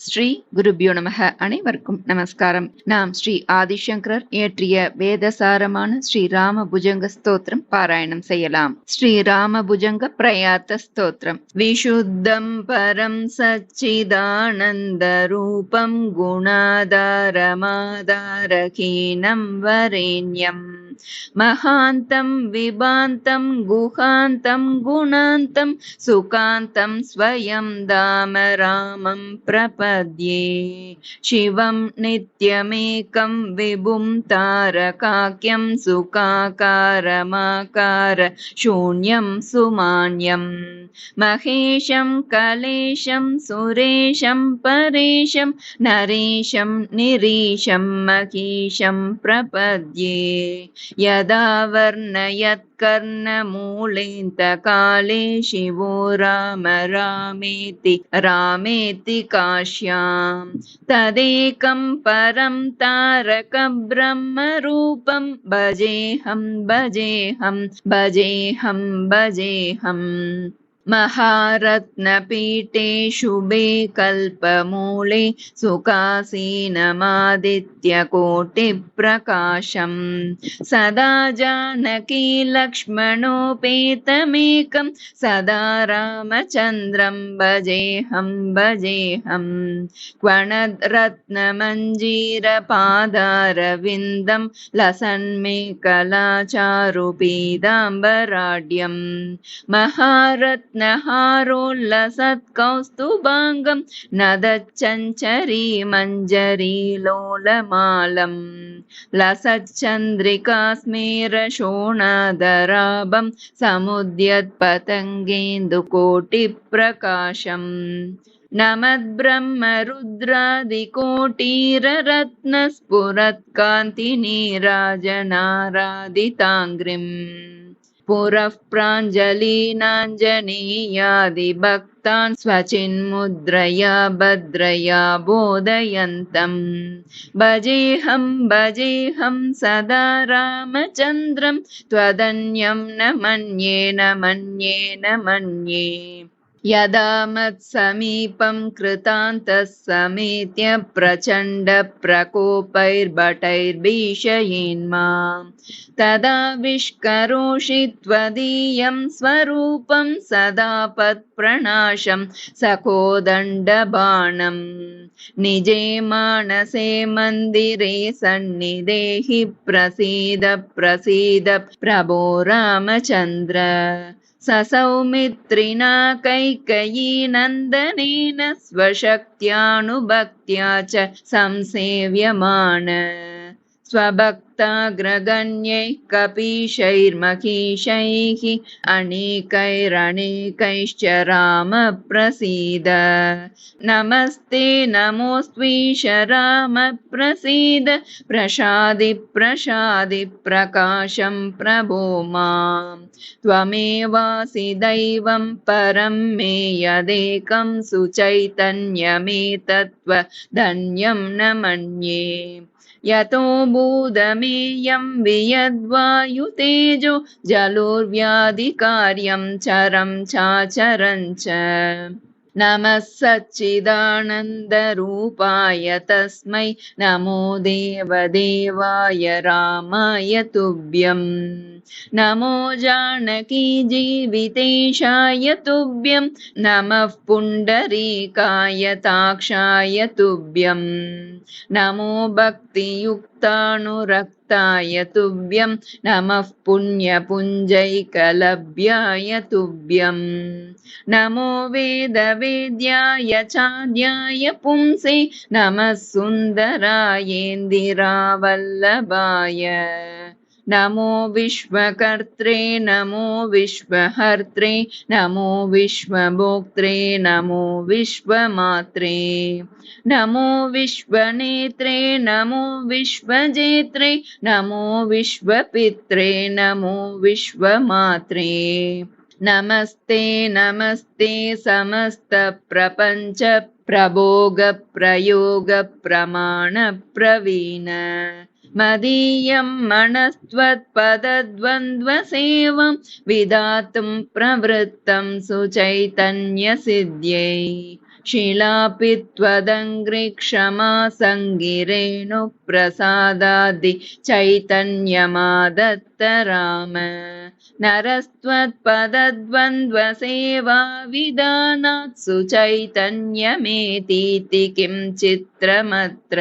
ஸ்ரீ குருபியோ நமக. அனைவருக்கும் நமஸ்காரம். நாம் ஸ்ரீ ஆதிசங்கரர் இயற்றிய வேதசாரமான ஸ்ரீ ராம புஜங்க ஸ்தோத்திரம் பாராயணம் செய்யலாம். ஸ்ரீ ராம புஜங்க பிரயாத்த ஸ்தோத்திரம். விஷுத்தம் பரம் சச்சிதானந்த ரூபம் குணாதாரமாதாரகீனம் வரேண்யம். महान्तं विभान्तं गुहान्तं गुणान्तं सुकान्तं स्वयं दाम रामं प्रपद्ये। शिवं नित्यमेकं विभुं तारकाख्यं सुकाकारमाकार शून्यं सुमान्यं। महेशं कलेशं सुरेशं परेशं नरेशं निरीशं महीशं प्रपद्ये यदा वर्णयत्कर्णमूलेऽन्तकाले शिवो राम रामेति रामेति काश्यां तदेकं परं तारकब्रह्मरूपं भजेऽहं भजेऽहं भजेऽहं भजेऽहम् महारत्नपीठे शुभे कल्पमूले सुखासीनमादित्यकोटिप्रकाशम्। सदा जानकी लक्ष्मणोपेतमेकं सदा रामचन्द्रं भजेऽहं भजेऽहम् क्वणद्रत्नमञ्जीरपादारविन्दं लसन्मे कलाचारुपीदाम्बराड्यम्। महारत्न नहारोल्लसत्कौस्तुभाङ्गं नदच्चञ्चरी मञ्जरी लोलमालम् लसच्चन्द्रिकास्मेरशोणादराभं समुद्यत्पतङ्गेन्दुकोटिप्रकाशम् नमद्ब्रह्मरुद्रादिकोटिररत्नस्फुरत्कान्तिनीराजनारादिताङ्घ्रिम् पुरः प्राञ्जलीनाञ्जनेयादिभक्तान् स्वचिन्मुद्रया भद्रया बोधयन्तम् भजेऽहं भजेऽहं सदा रामचन्द्रं त्वदन्यं न मन्ये न मन्ये न मन्ये यदा मत्समीपं कृतान्तः समेत्य प्रचण्डप्रकोपैर्भटैर्भीषयेन्मां तदा विष्करोषि त्वदीयं स्वरूपं सदा पत्प्रणाशं सखोदण्डबाणम्। निजे मानसे मन्दिरे सन्निधेहि प्रसीद प्रसीद प्रभो रामचन्द्र ससौमित्रिणा कैकयीनन्दनेन स्वशक्त्यानुभक्त्या च संसेव्यमाण स्वभक्ताग्रगण्यैः कपीशैर्महीशैः अनेकैरणेकैश्च रामप्रसीद। नमस्ते नमोऽस्त्वीश रामप्रसीद। प्रसादि प्रसादि प्रकाशं प्रभो माम्। त्वमेवासि दैवं परं मे यदेकं सुचैतन्यमेतत्त्व धन्यं न मन्ये यतो बोधमेयं वियद्वायुतेजो जलोर्व्याधिकार्यं चरं चाचरं च नमः सच्चिदानन्दरूपाय तस्मै नमो देवदेवाय रामाय तुभ्यम् नमो जानकीजीवितेशाय तुभ्यं नमः पुण्डरीकाय ताक्षाय तुभ्यम् नमो भक्तियुक्तानुरक्ताय तुभ्यं नमः पुण्यपुञ्जैकलभ्याय तुभ्यम् नमो वेदवेद्याय चाद्याय पुंसे नमः सुन्दरायेन्दिरावल्लभाय नमो विश्वकर्त्रे, नमो विश्वहर्त्रे, नमो विश्वभोक्त्रे, नमो विश्वमात्रे, नमो विश्वनेत्रे, नमो विश्वजेत्रे, नमो विश्वपित्रे, नमो विश्वमात्रे। नमस्ते नमस्ते समस्तप्रपञ्च प्रभोगप्रयोगप्रमाणप्रवीण मदीयं मनस्त्वत्पदद्वन्द्वसेवं विधातुं प्रवृत्तं सुचैतन्यसिद्ध्यै शिलापि त्वदङ्घ्रिक्षमा सङ्गिरेणुप्रसादादि चैतन्यमादत्त राम नरस्त्वत्पदद्वन्द्वसेवाविधानात्सु चैतन्यमेतीति किं चित्रमत्र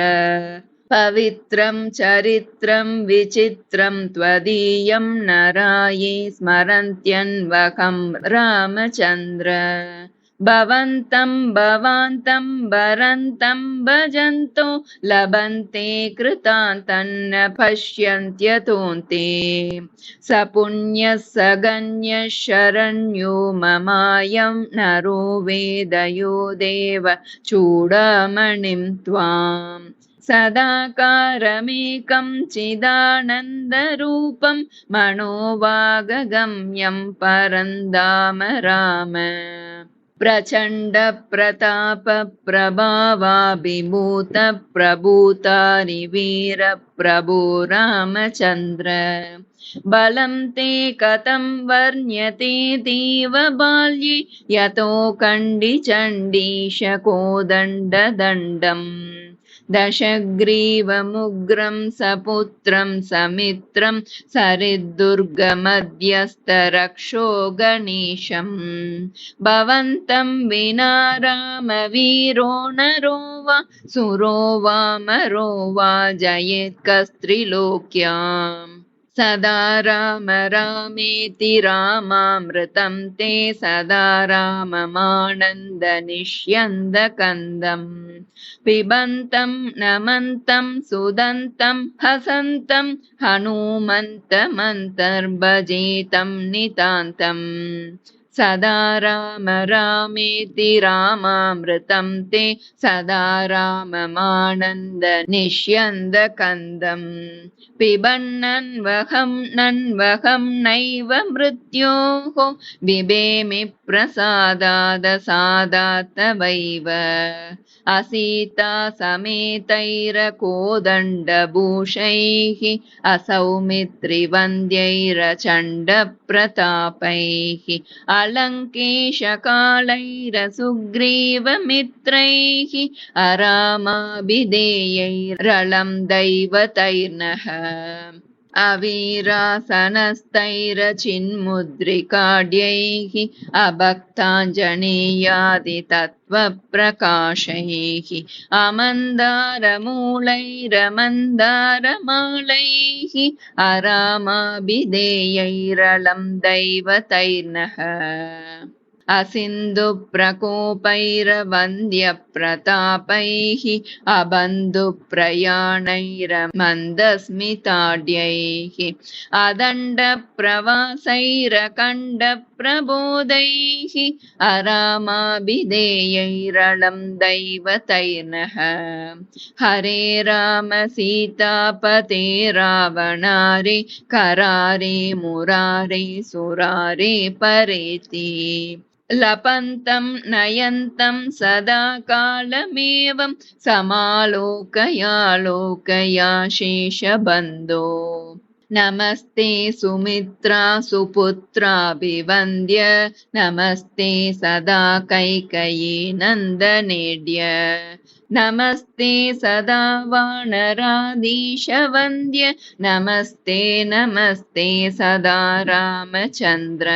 पवित्रं चरित्रं विचित्रं त्वदीयं नराये स्मरन्त्यन्वकं रामचन्द्र। भवन्तं भवान्तं वरन्तं भजन्तो लभन्ते कृतान्तन्न स गण्यः शरण्यो ममायं नरो वेदयो देव चूडामणिं त्वाम् सदाकारमेकं चिदानन्दरूपं मनोवागगम्यं परन्दाम राम। प्रचण्डप्रतापप्रभावाभिभूतप्रभूतानि वीरप्रभो रामचन्द्र बलं ते कथं वर्ण्यते देव बाल्ये यतो कण्डिचण्डीशकोदण्डदण्डम् दशग्रीवमुग्रं सपुत्रं समित्रं सरिद्दुर्गमध्यस्तरक्षो गणेशम् भवन्तं विना रामवीरो नरो वा सुरो वा मरो वा जयेत्कस्त्रिलोक्याम् सदा राम रामेति रामामृतं ते सदा राममानन्दनिष्यन्दकन्दम् पिबन्तं नमन्तं सुदन्तं हसन्तं हनुमन्तमन्तर्भजेतं नितान्तम् सदा राम रामेति रामामृतं ते सदा राममानन्दनिष्यन्दकन्दम् पिबन्नन्वहं नन्वहं नैव मृत्योः बिबेमि प्रसादादसादात्तवैव असीता समेतैरकोदण्डभूषैः असौमित्रिवन्द्यैरचण्डप्रतापैः अलङ्केशकालैरसुग्रीवमित्रैः अरामाभिधेयैरलं दैवतैर्नः अवीरासनस्तैरचिन्मुद्रिकाढ्यैः अभक्ताञ्जनेयादितत्त्वप्रकाशैः अमन्दारमूलैरमन्दारमालैः अरामाभिधेयैरलं दैवतैर्नः असिन्धुप्रकोपैरवन्द्यप्रतापैः अबन्धुप्रयाणैरमन्दस्मिताढ्यैः अदण्डप्रवासैरखण्डप्रबोधैः अरामाभिधेयैरलं दैवतैर्नः हरे राम सीतापते रावणारे करारे मुरारे सुरारे परेति लपन्तं नयन्तं सदा कालमेवं समालोकयालोकया शेषबन्धो नमस्ते सुमित्रा सुपुत्राभिवन्द्य नमस्ते सदा कैकयी नन्दनेड्य नमस्ते सदा वानराधीशवन्द्य। नमस्ते नमस्ते सदा रामचन्द्र।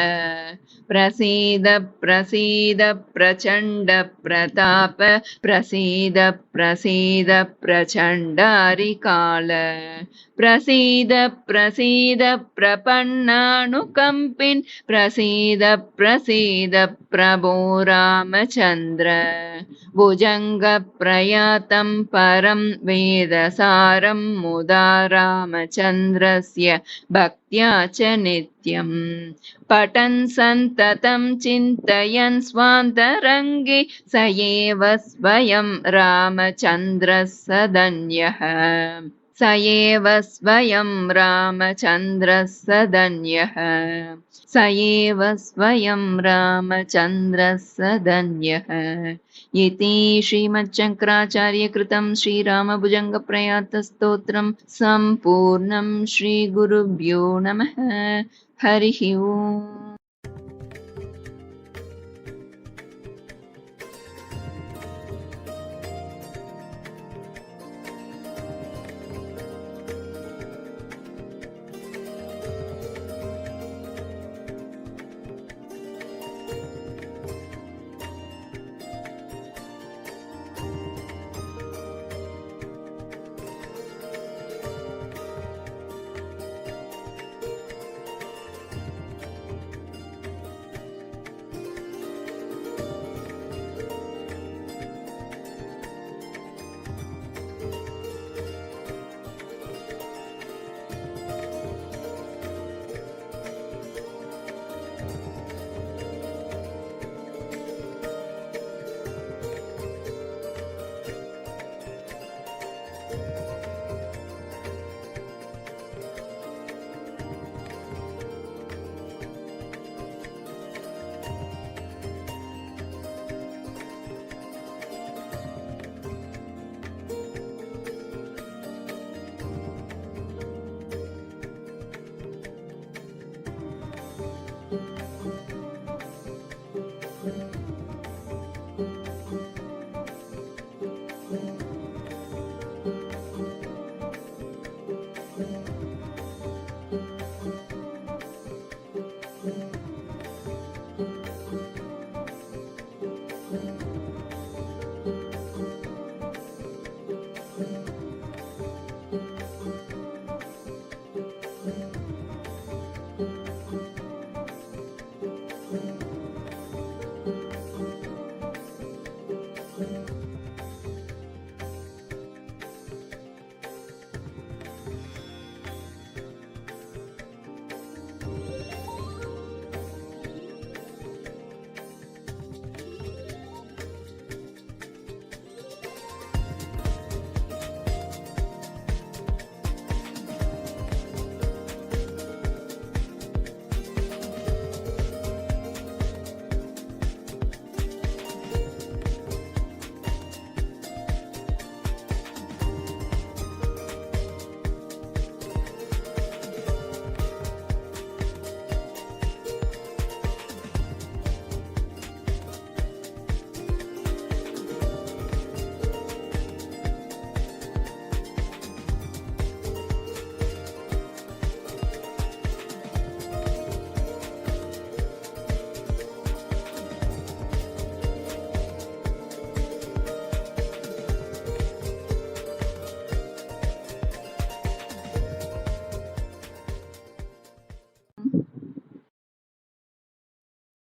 प्रसीद प्रसीद प्रचण्डप्रताप प्रसीद प्रसीद प्रचण्डारिकाल प्रसीद प्रसीद प्रपन्नानुकम्पिन् प्रसीद प्रसीद प्रभो रामचन्द्र। भुजङ्गप्रयातं परं वेदसारं मुदा रामचन्द्रस्य भक्त्या च नित्यम् पठन् सन्ततं चिन्तयन् स्वान्तरङ्गे स एव स्वयं रामचन्द्रः सदन्यः स एव स्वयं रामचन्द्रः सदन्यः स एव स्वयं रामचन्द्रः सदन्यः इति श्रीमच्छङ्कराचार्यकृतं श्रीरामभुजङ्गप्रयातस्तोत्रं सम्पूर्णं श्रीगुरुभ्यो नमः। हरिः ओम्